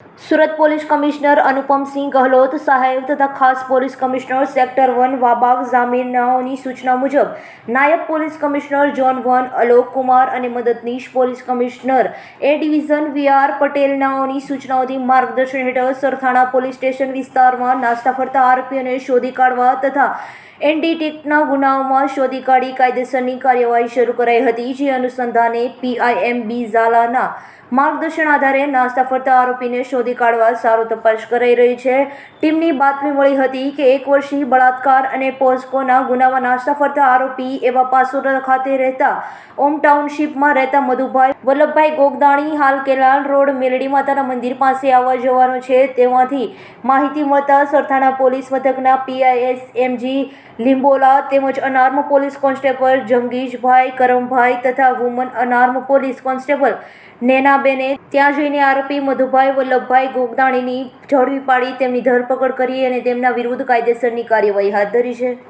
Surat police commissioner Anupamsinh Gahlot સાહેબ તથા ખાસ police commissioner sector one Wabang જામીરનાઓની સૂચના મુજબ, નાયબ police commissioner zone one Alok Kumar અને મદદનીશ police commissioner A division V R પટેલનાઓની સૂચનાઓથી માર્ગદર્શન હેઠળ સરથાણા પોલીસ સ્ટેશન વિસ્તારમાં નાસ્તા ફરતા આરોપીઓને શોધી કાઢવા તથા એનડીટીના ગુનાઓમાં શોધી કાઢી કાયદેસરની કાર્યવાહી શરૂ કરાઈ હતી, જે અનુસંધાને પીઆઈએમબી ઝાલાના માર્ગદર્શન આધારે નાસ્તા ફરતા આરોપીને શોધી કાઢવા સારો તપાસ કરાઈ રહી છે. ટીમની બાતમી મળી હતી કે એક વર્ષથી બળાત્કાર અને પોસ્કોના ગુનામાં નાસ્તા ફરતા આરોપી એવા પાસોરા ખાતે રહેતા ઓમ ટાઉનશીપમાં રહેતા મધુભાઈ વલ્લભભાઈ ગોગદાણી હાલ કેલાલ રોડ મેલડી માતાના મંદિર પાસે આવવા જવાનો છે. તેમાંથી માહિતી મળતા સરથાણા પોલીસ મથકના પીઆઈએસ એમજી લીંબોલા તેમજ અનાર્મ પોલીસ કોન્સ્ટેબલ જંગીશભાઈ કરમભાઈ તથા વુમન અનાર્મ પોલીસ કોન્સ્ટેબલ નેનાબેને ત્યાં જઈને આરોપી મધુભાઈ વલ્લભભાઈ ગોગદાણીની ઝડપી પાડી તેમની ધરપકડ કરી અને તેમના વિરુદ્ધ કાયદેસરની કાર્યવાહી હાથ ધરી છે.